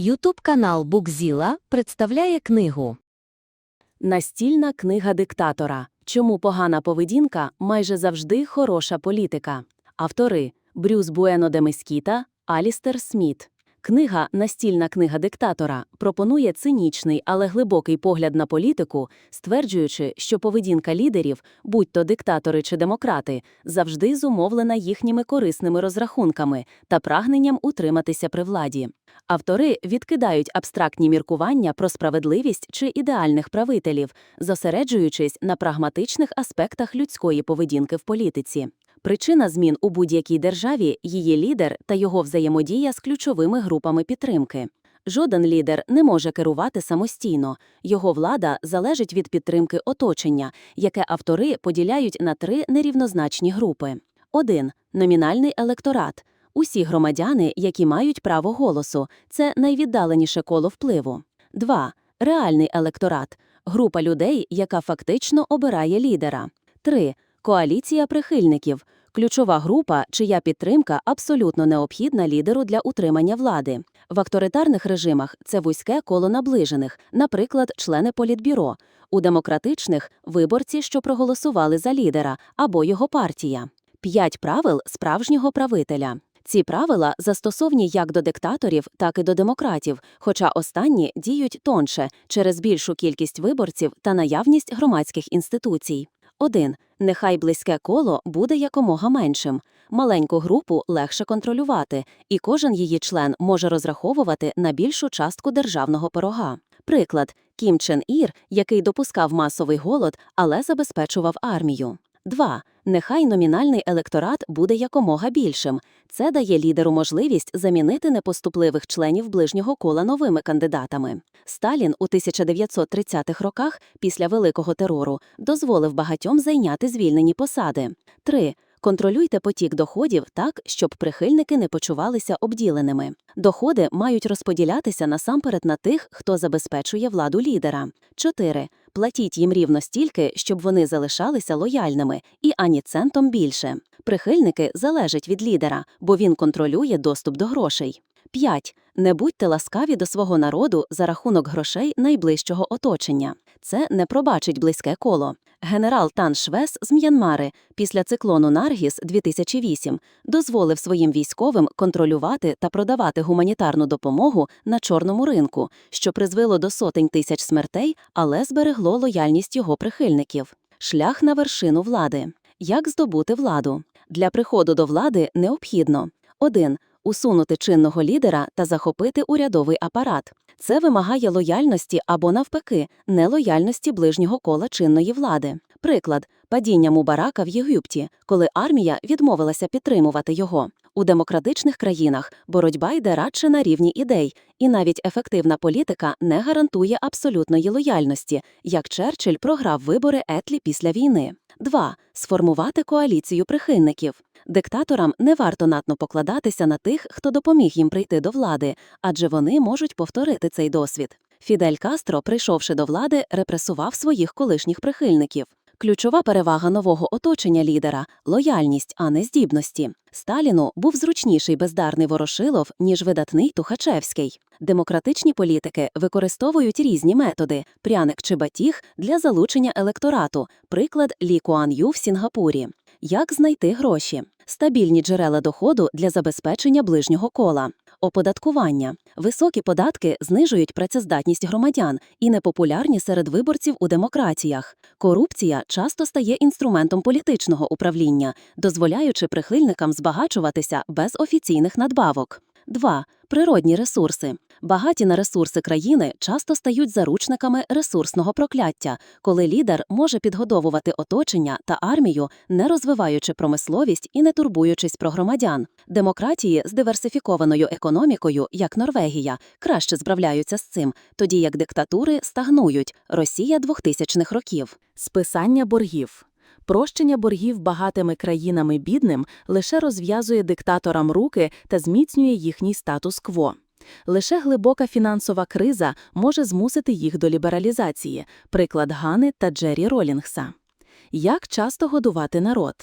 Ютуб канал Букзіла представляє книгу Настільна книга диктатора. Чому погана поведінка майже завжди хороша політика. Автори Брюс Буено де Мескіта, Алістер Сміт. Книга Настільна книга диктатора пропонує цинічний, але глибокий погляд на політику, стверджуючи, що поведінка лідерів, будь то диктатори чи демократи, завжди зумовлена їхніми корисними розрахунками та прагненням утриматися при владі. Автори відкидають абстрактні міркування про справедливість чи ідеальних правителів, зосереджуючись на прагматичних аспектах людської поведінки в політиці. Причина змін у будь-якій державі її лідер та його взаємодія з ключовими групами підтримки. Жоден лідер не може керувати самостійно. Його влада залежить від підтримки оточення, яке автори поділяють на три нерівнозначні групи. 1. Номінальний електорат. Усі громадяни, які мають право голосу, це найвіддаленіше коло впливу. 2. Реальний електорат група людей, яка фактично обирає лідера. 3. Коаліція прихильників ключова група, чия підтримка абсолютно необхідна лідеру для утримання влади. В авторитарних режимах це вузьке коло наближених, наприклад, члени політбюро. У демократичних виборці, що проголосували за лідера або його партія. П'ять правил справжнього правителя. Ці правила застосовні як до диктаторів, так і до демократів, хоча останні діють тонше через більшу кількість виборців та наявність громадських інституцій. 1. Нехай близьке коло буде якомога меншим. Маленьку групу легше контролювати, і кожен її член може розраховувати на більшу частку державного пирога. Приклад Кім Чен Ір, який допускав масовий голод, але забезпечував армію. 2. Нехай номінальний електорат буде якомога більшим. Це дає лідеру можливість замінити непоступливих членів ближнього кола новими кандидатами. Сталін у 1930-х роках після великого терору дозволив багатьом зайняти звільнені посади. 3. Контролюйте потік доходів так, щоб прихильники не почувалися обділеними. Доходи мають розподілятися насамперед на тих, хто забезпечує владу лідера. 4. Платіть їм рівно стільки, щоб вони залишалися лояльними, і ані центом більше. Прихильники залежать від лідера, бо він контролює доступ до грошей. 5. Не будьте ласкаві до свого народу за рахунок грошей найближчого оточення. Це не пробачить близьке коло. Генерал Тан Швес з М'янмари після циклону Наргіс 2008 дозволив своїм військовим контролювати та продавати гуманітарну допомогу на чорному ринку, що призвело до сотень тисяч смертей, але зберегло лояльність його прихильників. Шлях на вершину влади. Як здобути владу? Для приходу до влади необхідно 1. Усунути чинного лідера та захопити урядовий апарат. Це вимагає лояльності або, навпаки, нелояльності ближнього кола чинної влади. Приклад падіння Мубарака в Єгипті, коли армія відмовилася підтримувати його. У демократичних країнах боротьба йде радше на рівні ідей, і навіть ефективна політика не гарантує абсолютної лояльності, як Черчилль програв вибори Етлі після війни. 2. Сформувати коаліцію прихильників. Диктаторам не варто надто покладатися на тих, хто допоміг їм прийти до влади, адже вони можуть повторити цей досвід. Фідель Кастро, прийшовши до влади, репресував своїх колишніх прихильників. Ключова перевага нового оточення лідера лояльність, а не здібності. Сталіну був зручніший бездарний Ворошилов, ніж видатний Тухачевський. Демократичні політики використовують різні методи пряник чи батіг для залучення електорату, приклад Лі Куан Ю в Сінгапурі. Як знайти гроші? Стабільні джерела доходу для забезпечення ближнього кола. Оподаткування. Високі податки знижують працездатність громадян і непопулярні серед виборців у демократіях. Корупція часто стає інструментом політичного управління, дозволяючи прихильникам збагачуватися без офіційних надбавок. 2. Природні ресурси. Багаті на ресурси країни часто стають заручниками ресурсного прокляття, коли лідер може підгодовувати оточення та армію, не розвиваючи промисловість і не турбуючись про громадян. Демократії з диверсифікованою економікою, як Норвегія, краще справляються з цим, тоді як диктатури стагнують Росія 2000-х років. Списання боргів. Прощення боргів багатими країнами бідним лише розв'язує диктаторам руки та зміцнює їхній статус-кво. Лише глибока фінансова криза може змусити їх до лібералізації, приклад Гани та Джері Ролінгса. Як часто годувати народ?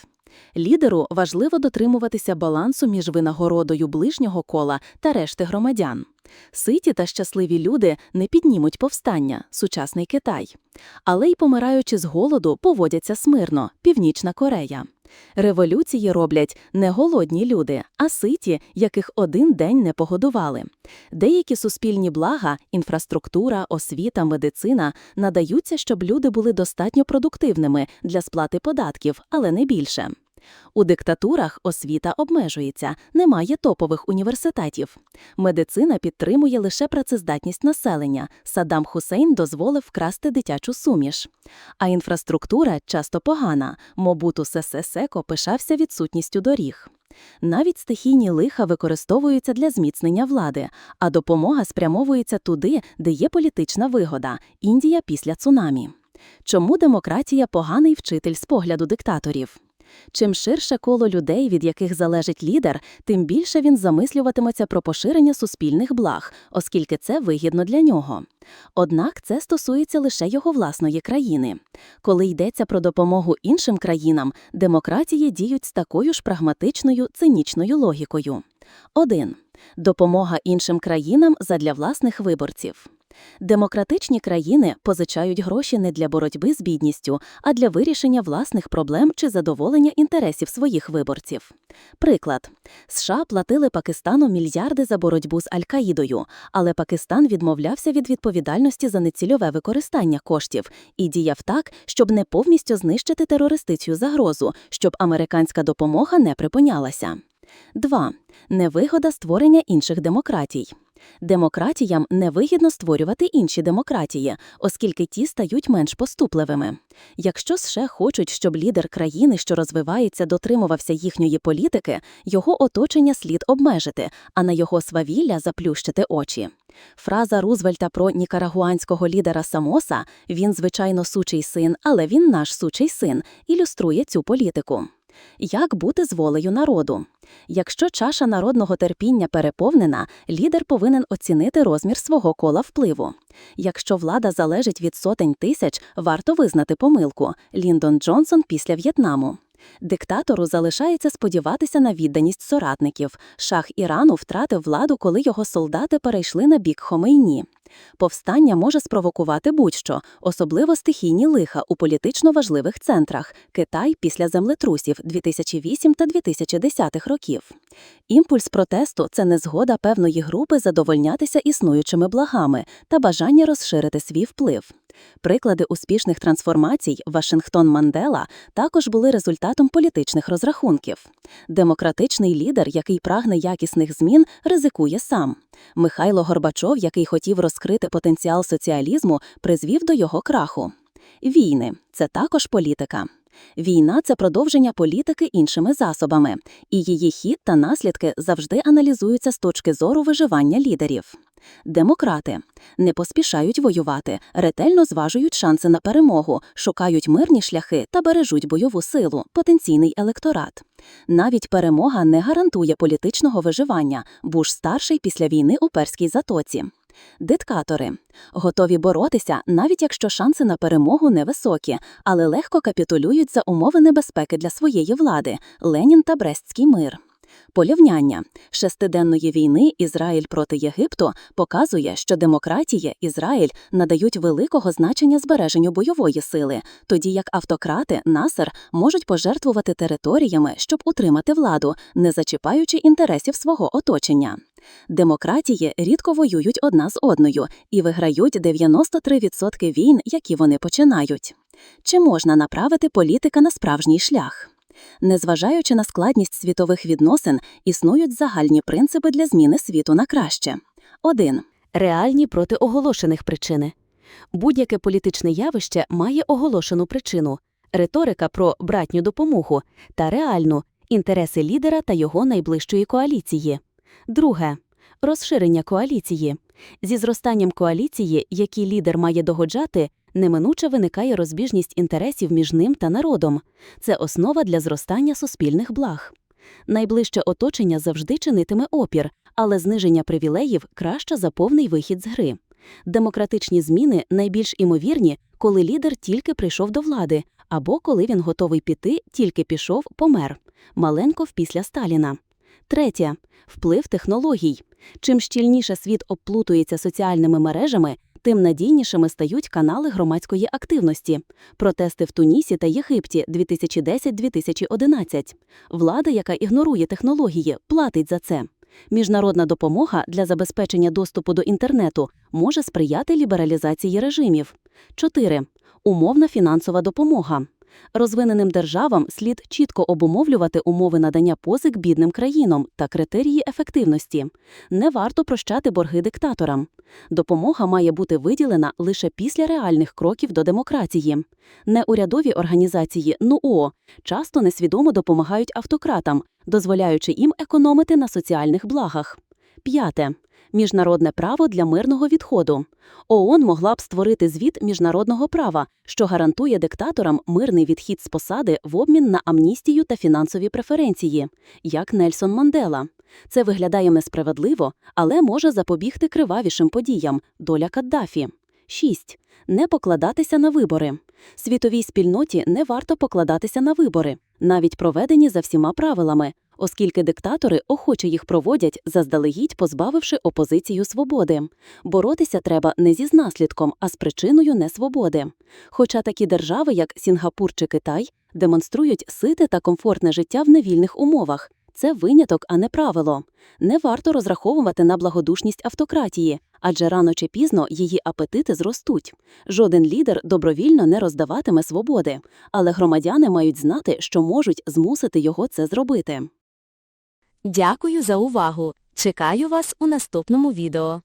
Лідеру важливо дотримуватися балансу між винагородою ближнього кола та решти громадян. Ситі та щасливі люди не піднімуть повстання, сучасний Китай. Але й помираючи з голоду, поводяться смирно, Північна Корея. Революції роблять не голодні люди, а ситі, яких один день не погодували. Деякі суспільні блага, інфраструктура, освіта, медицина надаються, щоб люди були достатньо продуктивними для сплати податків, але не більше. У диктатурах освіта обмежується, немає топових університетів. Медицина підтримує лише працездатність населення. Саддам Хусейн дозволив вкрасти дитячу суміш. А інфраструктура часто погана. Мобуту Сесе Секо пишався відсутністю доріг. Навіть стихійні лиха використовуються для зміцнення влади, а допомога спрямовується туди, де є політична вигода – Індія після цунамі. Чому демократія – поганий вчитель з погляду диктаторів? Чим ширше коло людей, від яких залежить лідер, тим більше він замислюватиметься про поширення суспільних благ, оскільки це вигідно для нього. Однак це стосується лише його власної країни. Коли йдеться про допомогу іншим країнам, демократії діють з такою ж прагматичною, цинічною логікою. 1. Допомога іншим країнам задля власних виборців. Демократичні країни позичають гроші не для боротьби з бідністю, а для вирішення власних проблем чи задоволення інтересів своїх виборців. Приклад. США платили Пакистану мільярди за боротьбу з Аль-Каїдою, але Пакистан відмовлявся від відповідальності за нецільове використання коштів і діяв так, щоб не повністю знищити терористичну загрозу, щоб американська допомога не припинялася. 2. Невигода створення інших демократій. Демократіям невигідно створювати інші демократії, оскільки ті стають менш поступливими. Якщо США хочуть, щоб лідер країни, що розвивається, дотримувався їхньої політики, його оточення слід обмежити, а на його свавілля заплющити очі. Фраза Рузвельта про нікарагуанського лідера Самоса «він, звичайно, сучий син, але він наш сучий син» ілюструє цю політику. Як бути з волею народу? Якщо чаша народного терпіння переповнена, лідер повинен оцінити розмір свого кола впливу. Якщо влада залежить від сотень тисяч, варто визнати помилку. Ліндон Джонсон після В'єтнаму. Диктатору залишається сподіватися на відданість соратників. Шах Ірану втратив владу, коли його солдати перейшли на бік Хомейні. Повстання може спровокувати будь-що, особливо стихійні лиха у політично важливих центрах Китай після землетрусів 2008 та 2010 років. Імпульс протесту це незгода певної групи задовольнятися існуючими благами та бажання розширити свій вплив. Приклади успішних трансформацій Вашингтон Мандела також були результатом політичних розрахунків. Демократичний лідер, який прагне якісних змін, ризикує сам. Михайло Горбачов, який хотів розкрити потенціал соціалізму, призвів до його краху. Війни це також політика. Війна це продовження політики іншими засобами, і її хід та наслідки завжди аналізуються з точки зору виживання лідерів. Демократи не поспішають воювати, ретельно зважують шанси на перемогу, шукають мирні шляхи та бережуть бойову силу, потенційний електорат. Навіть перемога не гарантує політичного виживання, Буш старший після війни у перській затоці. Диктатори готові боротися, навіть якщо шанси на перемогу невисокі, але легко капітулюють за умови небезпеки для своєї влади Ленін та Брестський мир. Порівняння шестиденної війни Ізраїль проти Єгипту показує, що демократія Ізраїль надають великого значення збереженню бойової сили, тоді як автократи Насер можуть пожертвувати територіями, щоб утримати владу, не зачіпаючи інтересів свого оточення. Демократії рідко воюють одна з одною і виграють 93% війн, які вони починають. Чи можна направити політика на справжній шлях? Незважаючи на складність світових відносин, існують загальні принципи для зміни світу на краще. 1. Реальні проти оголошених причини. Будь-яке політичне явище має оголошену причину, риторика про братню допомогу та реальну інтереси лідера та його найближчої коаліції. Друге розширення коаліції. Зі зростанням коаліції, якій лідер має догоджати, неминуче виникає розбіжність інтересів між ним та народом. Це основа для зростання суспільних благ. Найближче оточення завжди чинитиме опір, але зниження привілеїв краще за повний вихід з гри. Демократичні зміни найбільш імовірні, коли лідер тільки прийшов до влади, Або коли він готовий піти, тільки пішов, помер. Маленков після Сталіна. Третє вплив технологій. Чим щільніше світ обплутується соціальними мережами, тим надійнішими стають канали громадської активності. Протести в Тунісі та Єгипті 2010-2011. Влада, яка ігнорує технології, платить за це. Міжнародна допомога для забезпечення доступу до інтернету може сприяти лібералізації режимів. 4. Умовна фінансова допомога. Розвиненим державам слід чітко обумовлювати умови надання позик бідним країнам та критерії ефективності. Не варто прощати борги диктаторам. Допомога має бути виділена лише після реальних кроків до демократії. Неурядові організації НУО часто несвідомо допомагають автократам, дозволяючи їм економити на соціальних благах. П'яте. Міжнародне право для мирного відходу. ООН могла б створити звіт міжнародного права, що гарантує диктаторам мирний відхід з посади в обмін на амністію та фінансові преференції, як Нельсон Мандела. Це виглядає несправедливо, але може запобігти кривавішим подіям – доля Каддафі. 6. Не покладатися на вибори. Світовій спільноті не варто покладатися на вибори, навіть проведені за всіма правилами, оскільки диктатори охоче їх проводять, заздалегідь позбавивши опозицію свободи. Боротися треба не зі наслідком, а з причиною несвободи. Хоча такі держави, як Сінгапур чи Китай, демонструють сите та комфортне життя в невільних умовах. Це виняток, а не правило. Не варто розраховувати на благодушність автократії, адже рано чи пізно її апетити зростуть. Жоден лідер добровільно не роздаватиме свободи, але громадяни мають знати, що можуть змусити його це зробити. Дякую за увагу. Чекаю вас у наступному відео.